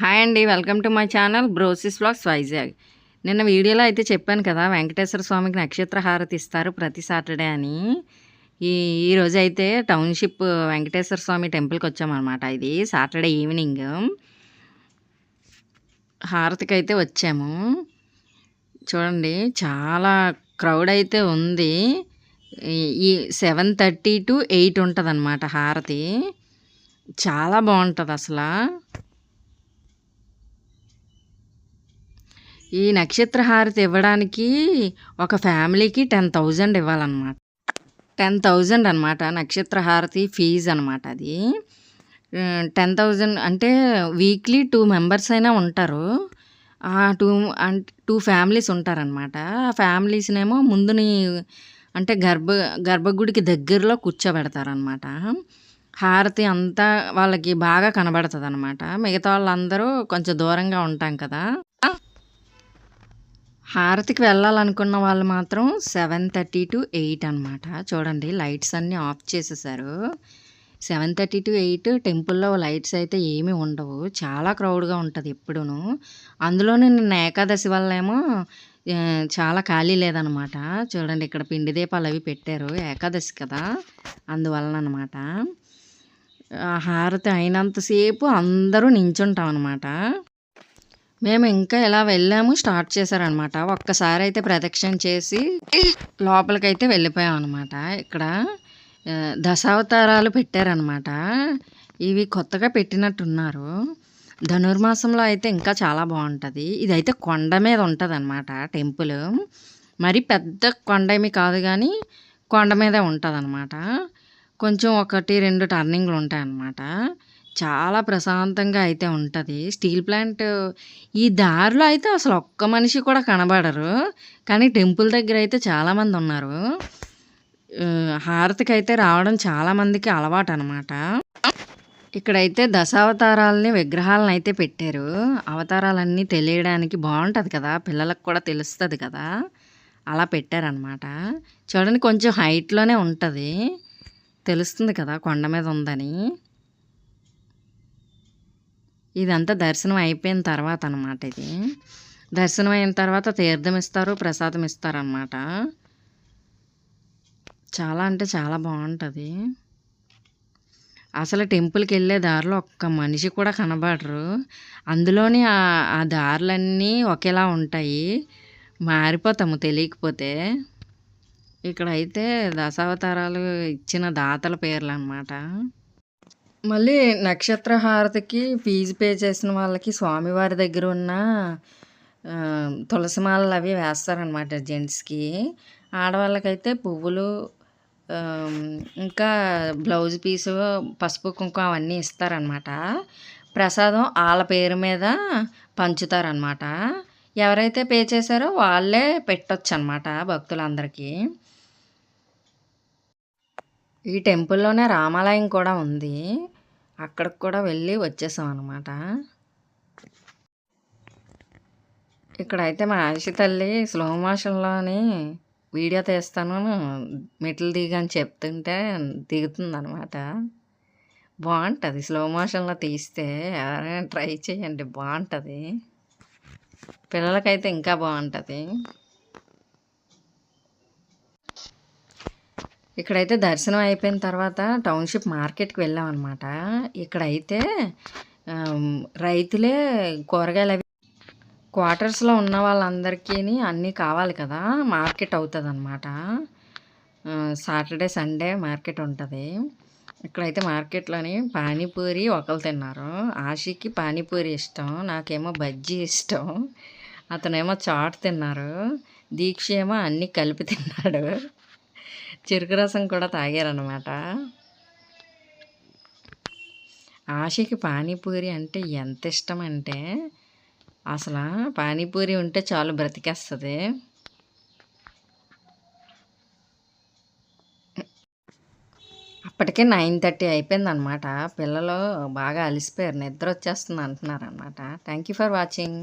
Hi అండి welcome to my channel brosis vlogs Vizag. నిన్న వీడియోలో అయితే చెప్పాను కదా వెంకటేశ్వర స్వామికి నక్షత్ర హారతి ఇస్తారు ప్రతి సాటర్డే అని. ఈ ఈరోజు అయితే టౌన్షిప్ వెంకటేశ్వర స్వామి టెంపుల్కి వచ్చామన్నమాట. ఇది సాటర్డే ఈవినింగ్. హారతికి అయితే వచ్చాము. చూడండి చాలా క్రౌడ్ అయితే ఉంది. ఈ సెవెన్ థర్టీ టు ఎయిట్ ఉంటుంది హారతి. చాలా బాగుంటుంది అసలు ఈ నక్షత్ర హారతి ఇవ్వడానికి ఒక ఫ్యామిలీకి టెన్ థౌజండ్ ఇవ్వాలన్నమాట. టెన్ థౌజండ్ అనమాట నక్షత్ర హారతి ఫీజ్ అనమాట అది. టెన్ థౌజండ్ అంటే వీక్లీ టూ మెంబర్స్ అయినా ఉంటారు. ఆ టూ అంటే టూ ఫ్యామిలీస్ ఉంటారనమాట ఆ ఫ్యామిలీస్నేమో ముందుని అంటే గర్భ గర్భగుడికి దగ్గరలో కూర్చోబెడతారనమాట హారతి అంతా వాళ్ళకి బాగా కనబడుతుంది అనమాట మిగతా వాళ్ళందరూ కొంచెం దూరంగా ఉంటాం కదా. హారతికి వెళ్ళాలనుకున్న వాళ్ళు మాత్రం సెవెన్ థర్టీ టు ఎయిట్ అనమాట చూడండి లైట్స్ అన్నీ ఆఫ్ చేసేసారు. సెవెన్ థర్టీ టు ఎయిట్ టెంపుల్లో లైట్స్ అయితే ఏమీ ఉండవు. చాలా క్రౌడ్గా ఉంటుంది ఎప్పుడూను. అందులోనే నిన్న ఏకాదశి వల్ల ఏమో చాలా ఖాళీ లేదనమాట చూడండి ఇక్కడ పిండి దీపాలు అవి పెట్టారు ఏకాదశి కదా అందువలన అనమాట హారతి అయినంతసేపు అందరూ నించుంటాం అనమాట మేము ఇంకా ఇలా వెళ్ళాము స్టార్ట్ చేశారనమాట. ఒక్కసారి అయితే ప్రదక్షిణ చేసి లోపలికైతే వెళ్ళిపోయాం అనమాట ఇక్కడ దశావతారాలు పెట్టారనమాట. ఇవి కొత్తగా పెట్టినట్టున్నారు. ధనుర్మాసంలో అయితే ఇంకా చాలా బాగుంటుంది. ఇదైతే కొండ మీద ఉంటుంది అనమాట టెంపుల్. మరి పెద్ద కొండ ఏమి కాదు కానీ కొండ మీదే ఉంటుంది అనమాట కొంచెం ఒకటి రెండు టర్నింగ్లు ఉంటాయి అన్నమాట చాలా ప్రశాంతంగా అయితే ఉంటుంది. స్టీల్ ప్లాంట్ ఈ దారిలో అయితే అసలు ఒక్క మనిషి కూడా కనబడరు. కానీ టెంపుల్ దగ్గర అయితే చాలామంది ఉన్నారు. హారతికి అయితే రావడం చాలామందికి అలవాటు అనమాట ఇక్కడైతే దశావతారాలని విగ్రహాలను అయితే పెట్టారు. అవతారాలన్నీ తెలియడానికి బాగుంటుంది కదా. పిల్లలకు కూడా తెలుస్తుంది కదా. అలా పెట్టారనమాట చూడండి కొంచెం హైట్లోనే ఉంటుంది. తెలుస్తుంది కదా కొండ మీద ఉందని. ఇదంతా దర్శనం అయిపోయిన తర్వాత అనమాట ఇది. దర్శనం అయిన తర్వాత తీర్థం ఇస్తారు ప్రసాదం ఇస్తారనమాట చాలా అంటే చాలా బాగుంటుంది. అసలు టెంపుల్కి వెళ్ళే దారిలో ఒక్క మనిషి కూడా కనబడరు. అందులోని ఆ దారులన్నీ ఒకేలా ఉంటాయి. మారిపోతాము తెలియకపోతే. ఇక్కడైతే దశావతారాలు ఇచ్చిన దాతల పేర్లు అనమాట మళ్ళీ నక్షత్ర హారతికి ఫీజు పే చేసిన వాళ్ళకి స్వామివారి దగ్గర ఉన్న తులసి మాలలు అవి వేస్తారనమాట జెంట్స్కి. ఆడవాళ్ళకైతే పువ్వులు ఇంకా బ్లౌజ్ పీసు పసుపు కుంకుమ అవన్నీ ఇస్తారనమాట ప్రసాదం వాళ్ళ పేరు మీద పంచుతారనమాట ఎవరైతే పే చేశారో వాళ్ళే పెట్టొచ్చు అనమాట భక్తులందరికీ. ఈ టెంపుల్లోనే రామాలయం కూడా ఉంది. అక్కడికి కూడా వెళ్ళి వచ్చేసాం అనమాట ఇక్కడైతే మా ఆయుషి తల్లి స్లో మోషన్లోని వీడియో తీస్తాను మెట్లు దిగని చెప్తుంటే దిగుతుంది అనమాట బాగుంటుంది స్లో మోషన్లో తీస్తే ఎవరైనా ట్రై చేయండి బాగుంటుంది. పిల్లలకైతే ఇంకా బాగుంటుంది. ఇక్కడైతే దర్శనం అయిపోయిన తర్వాత టౌన్షిప్ మార్కెట్కి వెళ్ళాం అనమాట ఇక్కడైతే రైతులే కూరగాయలు అవి క్వార్టర్స్లో ఉన్న వాళ్ళందరికీ అన్నీ కావాలి కదా మార్కెట్ అవుతుంది అనమాట సాటర్డే సండే మార్కెట్ ఉంటుంది. ఇక్కడైతే మార్కెట్లోని పానీపూరి ఒకరు తిన్నారు. ఆశీకి పానీపూరి ఇష్టం నాకేమో బజ్జీ ఇష్టం. అతనేమో చాట్ తిన్నారు. దీక్ష ఏమో అన్నీ కలిపి తిన్నాడు. చెరుకు రసం కూడా తాగారనమాట ఆశకి పానీపూరి అంటే ఎంత ఇష్టం అంటే అసలు పానీపూరి ఉంటే చాలు బ్రతికేస్తుంది. అప్పటికే నైన్ థర్టీ అయిపోయింది అనమాట పిల్లలు బాగా అలసిపోయారు. నిద్ర వచ్చేస్తుంది అంటున్నారు అనమాట థ్యాంక్ యూ ఫర్ వాచింగ్.